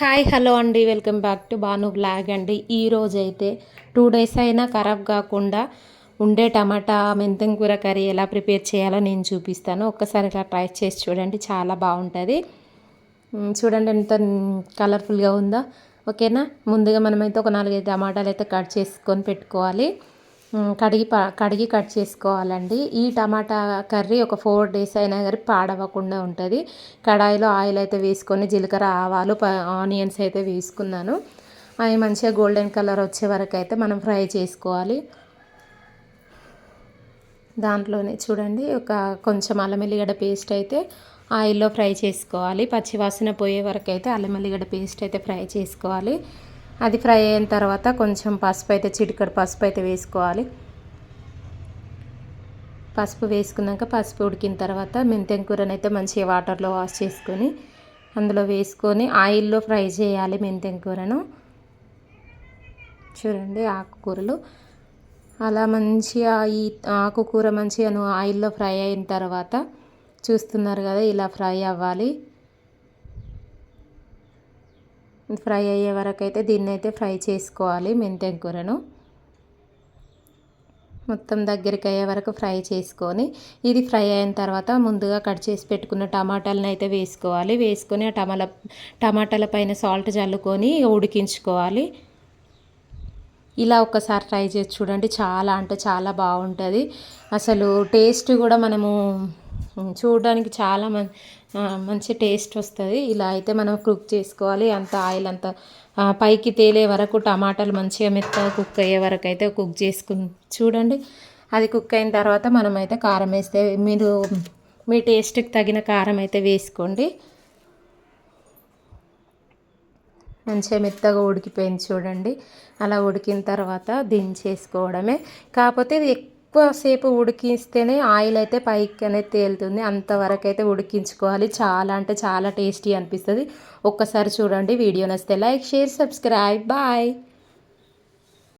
Hi hello అండి. Welcome back to Banu blog అండి. ఈ రోజైతే టూ డేస్ అయినా ఖరాబ్ కాకుండా ఉండే టమాటా మెంతం కూర కర్రీ ఎలా ప్రిపేర్ చేయాలో నేను చూపిస్తాను. ఒక్కసారి ఇలా ట్రై చేసి చూడండి చాలా బాగుంటుంది. చూడండి ఎంత కలర్ఫుల్గా ఉందో. ఓకేనా? ముందుగా మనమైతే ఒక నాలుగైదు టమాటాలు అయితే కట్ చేసుకొని పెట్టుకోవాలి. కడిగి కడిగి కట్ చేసుకోవాలండి. ఈ టమాటా కర్రీ ఒక ఫోర్ డేస్ అయినా కానీ పాడవకుండా ఉంటుంది. కడాయిలో ఆయిల్ అయితే వేసుకొని జీలకర్ర ఆవాలు ప- ఆనియన్స్ అయితే వేసుకున్నాను. అవి మంచిగా గోల్డెన్ కలర్ వచ్చే వరకు అయితే మనం ఫ్రై చేసుకోవాలి. దాంట్లోనే చూడండి ఒక కొంచెం అల్లం ఎల్లిగడ్డ పేస్ట్ అయితే ఆయిల్లో ఫ్రై చేసుకోవాలి. పచ్చివాసన పోయే వరకు అయితే అల్లం ఎల్లిగడ్డ పేస్ట్ అయితే ఫ్రై చేసుకోవాలి. అది ఫ్రై అయిన తర్వాత కొంచెం పసుపు అయితే చిటికడ పసుపు అయితే వేసుకోవాలి. పసుపు వేసుకున్నాక పసుపు ఉడికిన తర్వాత మెంతెం కూరని అయితే మంచిగా వాటర్లో వాష్ చేసుకొని అందులో వేసుకొని ఆయిల్లో ఫ్రై చేయాలి మెంతెం కూరను. చూడండి ఆకుకూరలు. అలా మంచిగా ఈ ఆకుకూర మంచిగా నువ్వు ఆయిల్లో ఫ్రై అయిన తర్వాత చూస్తున్నారు కదా ఇలా ఫ్రై అవ్వాలి. ఫ్రై అయ్యే వరకు అయితే దీన్ని అయితే ఫ్రై చేసుకోవాలి మెంతెం కూరను. మొత్తం దగ్గరికి అయ్యే వరకు ఫ్రై చేసుకొని ఇది ఫ్రై అయిన తర్వాత ముందుగా కట్ చేసి పెట్టుకున్న టమాటాలను అయితే వేసుకోవాలి. వేసుకొని ఆ టమాల టమాటాల పైన సాల్ట్ చల్లుకొని ఉడికించుకోవాలి. ఇలా ఒక్కసారి ట్రై చేసి చూడండి చాలా అంటే చాలా బాగుంటుంది. అసలు టేస్ట్ కూడా మనము చూడడానికి చాలా మం మంచి టేస్ట్ వస్తుంది. ఇలా అయితే మనం కుక్ చేసుకోవాలి. అంత ఆయిల్ అంత పైకి తేలే వరకు టమాటాలు మంచిగా మెత్తగా కుక్ అయ్యే వరకు అయితే కుక్ చేసుకుని చూడండి. అది కుక్ అయిన తర్వాత మనం అయితే కారం వేస్తే మీరు మీ టేస్ట్కి తగిన కారం అయితే వేసుకోండి. మంచిగా మెత్తగా ఉడికిపోయింది చూడండి. అలా ఉడికిన తర్వాత దించేసుకోవడమే. కాకపోతే ఇది ఎక్కువసేపు ఉడికిస్తేనే ఆయిల్ అయితే పైకి అనేది తేలుతుంది. అంతవరకు అయితే ఉడికించుకోవాలి. చాలా అంటే చాలా టేస్టీ అనిపిస్తుంది. ఒక్కసారి చూడండి. వీడియో నచ్చితే లైక్ షేర్ సబ్స్క్రైబ్. బాయ్.